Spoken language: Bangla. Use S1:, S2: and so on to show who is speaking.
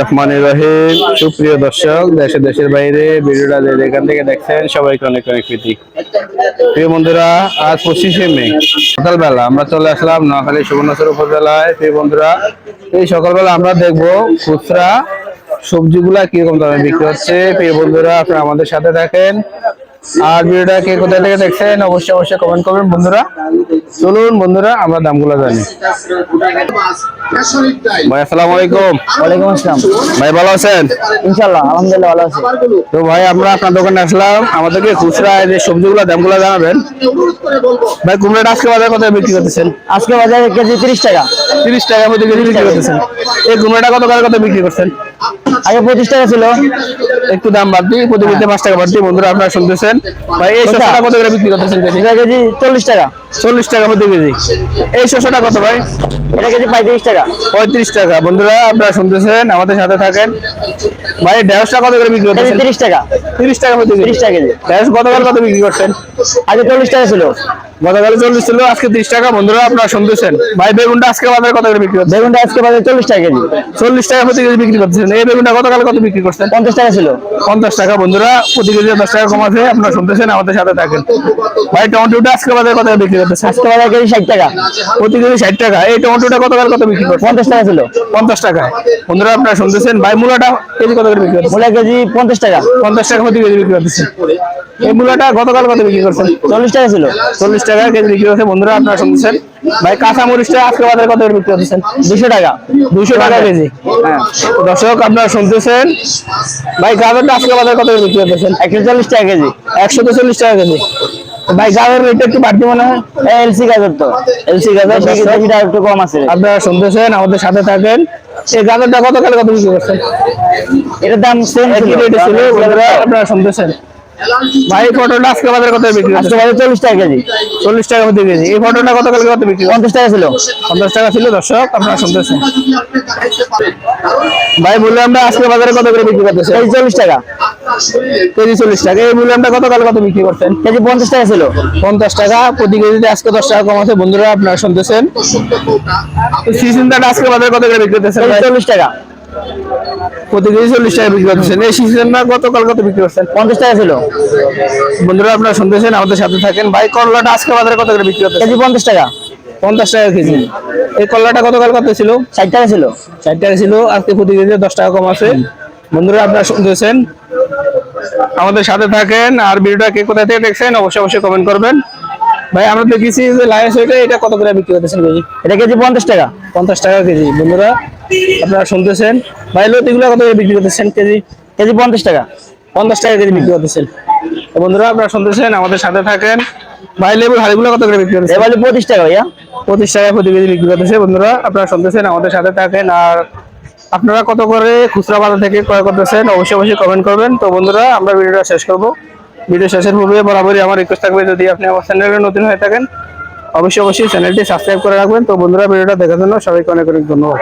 S1: রহমান রহিম। সুপ্রিয় দর্শক, দেশে দেশের বাইরে থেকে দেখছেন, সবাইকে অনেক বন্ধুরা, আজ পঁচিশে মে। সকালবেলা আমরা চলে আসলাম নোয়াখালী সুবর্ণচর উপজেলায়। প্রিয় বন্ধুরা, এই সকালবেলা আমরা দেখব খুচরা সবজিগুলা কীরকম দামে বিক্রি হচ্ছে। প্রিয় বন্ধুরা, আপনারা আমাদের সাথে থাকেন। আর ভিডিওটা কে কোথা থেকে দেখছেন অবশ্যই অবশ্যই কমেন্ট করবেন। বন্ধুরা চলুন বন্ধুরা আমরা দামগুলো জানি। ভাই আসসালামু আলাইকুম।
S2: ওয়ালাইকুম আসসালাম।
S1: ভাই ভালো আছেন?
S2: ইনশাল্লাহ আলহামদুলিল্লাহ ভালো আছি।
S1: তো ভাই আমরা আপনার দোকানে আসলাম। আমাদেরকে খুচরা যে সবজিগুলো দামগুলো জানাবেন। ভাই কুমড়াটা আজকে বাজারে কত বিক্রি করতেছেন?
S2: আজকে বাজারে কেজি তিরিশ টাকা।
S1: তিরিশ টাকার মধ্যে কেজি বিক্রি করতেছেন। এই কুমড়াটা কত করে কত বিক্রি করছেন?
S2: আগে পঁচিশ টাকা ছিল।
S1: একটু দাম বাড়তি প্রতি পাঁচ টাকা বাড়তি। বন্ধুরা আপনারা শুনতেছেন। ভাই এই শসাটা কত করে বিক্রি করতেছেন কেজি
S2: চল্লিশ টাকা।
S1: চল্লিশ টাকা প্রতি কেজি। এই শসাটা কত ভাই?
S2: এটা কেজি পঁয়ত্রিশ টাকা।
S1: পঁয়ত্রিশ টাকা। বন্ধুরা আপনারা শুনতেছেন আমাদের সাথে থাকেন। ভাই ঢেঁড়সটা কত করে বিক্রি
S2: তিরিশ টাকা।
S1: তিরিশ টাকা প্রতি
S2: তিরিশ টাকা কেজি।
S1: ঢেঁড়স গতকাল কত বিক্রি করছেন
S2: আগে চল্লিশ টাকা ছিল।
S1: গতকাল চল্লিশ ছিল আজকে ত্রিশ টাকা। বন্ধুরা আপনারা শুনতেছেন। ভাই বেগুনটা আজকে বাজারে কত করে বিক্রি হচ্ছে
S2: বেগুনটা আজকে বাজারে চল্লিশ টাকা কেজি।
S1: চল্লিশ টাকা প্রতি কেজি বিক্রি করতেছেন। এই বেগুনটা গতকাল কত বিক্রি করছেন
S2: পঞ্চাশ টাকা ছিল।
S1: পঞ্চাশ টাকা। বন্ধুরা প্রতি কেজি দশ টাকা কম আছে। আপনারা শুনতেছেন আমাদের সাথে থাকেন। ভাই টমেটোটা আজকে বাজারে কত বিক্রি
S2: আজকে বাজারে কেজি ষাট টাকা।
S1: প্রতি কেজি ষাট টাকা। এই টমেটোটা গতকাল কত বিক্রি করছেন
S2: পঞ্চাশ টাকা ছিল।
S1: পঞ্চাশ টাকা বন্ধুরা আপনারা শুনতেছেন? ভাই মূলাটা কেজি কত করে বিক্রি করতেছেন
S2: মূলা কেজি পঞ্চাশ টাকা।
S1: পঞ্চাশ টাকা প্রতি কেজি বিক্রি করতেছেন এই মূলাটা গতকাল কত বিক্রি করছেন?
S2: চল্লিশ টাকা ছিল।
S1: চল্লিশ টাকা কেজি বিক্রি বন্ধুরা আপনারা শুনতেছেন? ভাই কাঁচা মরিচটা আজকে বাজারে কত করে বিক্রি করতেছেন?
S2: দুশো টাকা।
S1: কেজি। হ্যাঁ। দর্শক আপনারা শুনতেছেন? ভাই গাজরটা আজকে বাজারে কত করে বিক্রি করতেছেন?
S2: একশো চল্লিশ টাকা কেজি।
S1: একশো চল্লিশ টাকা কেজি। ভাই গাজর রেটটা একটু বাড়তি মনে হয়?
S2: এলসি গাজর তো।
S1: এলসি গাজর দর্শক,
S2: কেজিটা একটু কম আছে।
S1: আপনারা শুনতেছেন আমাদের সাথে থাকেন। এই গাজরটা কত কালে কত বিক্রি করছেন?
S2: এটার দাম সেম
S1: একই রেটে ছিল আপনারা শুনতেছেন। ভাই ফটোটা আজকে বাজারে কত বিক্রি
S2: আজকে বাজারে চল্লিশ টাকা কেজি।
S1: চল্লিশ টাকা প্রতি কেজি। এই ফটোটা কত কালে কত বিক্রি
S2: পঞ্চাশ টাকা ছিল।
S1: পঞ্চাশ টাকা ছিল দর্শক আপনারা শুনতেছেন। ভাই মূল্যামটা আজকে বাজারে কত করে বিক্রি করতেছেন?
S2: কেজি চল্লিশ টাকা।
S1: কেজি চল্লিশ টাকা। এই মূল্যামটা কত কালে কত বিক্রি করছেন?
S2: কেজি পঞ্চাশ টাকা ছিল।
S1: পঞ্চাশ টাকা। প্রতি কেজিতে আজকে দশ টাকা কম আছে। বন্ধুরা আপনারা শুনতেছেন? সিজনটা আজকে বাজারে কত করে বিক্রি করতেছেন
S2: চল্লিশ টাকা।
S1: প্রতি কেজি চল্লিশ টাকা বিক্রি করতেছেন। এই সিজনটা গতকাল কত বিক্রি করছেন?
S2: পঞ্চাশ টাকা ছিল।
S1: বন্ধুরা আপনারা শুনতেছেন? আমাদের সাথে থাকেন। ভাই করলাটা আজকে বাজারে কত করে বিক্রি করতেছেন?
S2: কেজি পঞ্চাশ টাকা।
S1: পঞ্চাশ টাকা কেজি। এই করলাটা গতকাল কত ছিল?
S2: ষাট টাকা ছিল।
S1: ষাট টাকা ছিল। আজকে প্রতি কেজিতে দশ টাকা কম আছে। বন্ধুরা আপনারা শুনতেছেন আমাদের সাথে থাকেন আর ভিডিওটা কে কোথা থেকে দেখছেন অবশ্যই অবশ্যই কমেন্ট করবেন। ভাই আমরা দেখেছি যে লাইস ওইটা এটা কত করে বিক্রি করতেছেন কেজি?
S2: এটা কেজি পঞ্চাশ টাকা।
S1: পঞ্চাশ টাকা কেজি। বন্ধুরা আপনারা শুনতেছেন ভাই লতিগুলো কত করে বিক্রি করতেছেন কেজি?
S2: কেজি পঞ্চাশ টাকা।
S1: পঞ্চাশ টাকা কেজি বিক্রি করতেছেন। বন্ধুরা আপনারা শুনতেছেন আমাদের সাথে থাকেন। ভাই লেবুর হাড়িগুলো কত করে বিক্রি করতেছেন?
S2: এবারে পঁচিশ টাকা ভাইয়া।
S1: পঁচিশ টাকা প্রতি কেজি বিক্রি করতেছে। বন্ধুরা আপনারা শুনতেছেন আমাদের সাথে থাকেন আর আপনারা কত করে খুচরা বাজার থেকে ক্রয় করতেছেন, অবশ্যই অবশ্যই কমেন্ট করবেন। তো বন্ধুরা, আমরা ভিডিওটা শেষ করব। ভিডিও শেষের পূর্বে বরাবরই আমার রিকোয়েস্ট থাকবে যদি আপনি আমার চ্যানেলে নতুন হয়ে থাকেন, অবশ্যই অবশ্যই চ্যানেলটি সাবস্ক্রাইব করে রাখবেন। তো বন্ধুরা, ভিডিওটা দেখার জন্য সবাইকে অনেক অনেক ধন্যবাদ।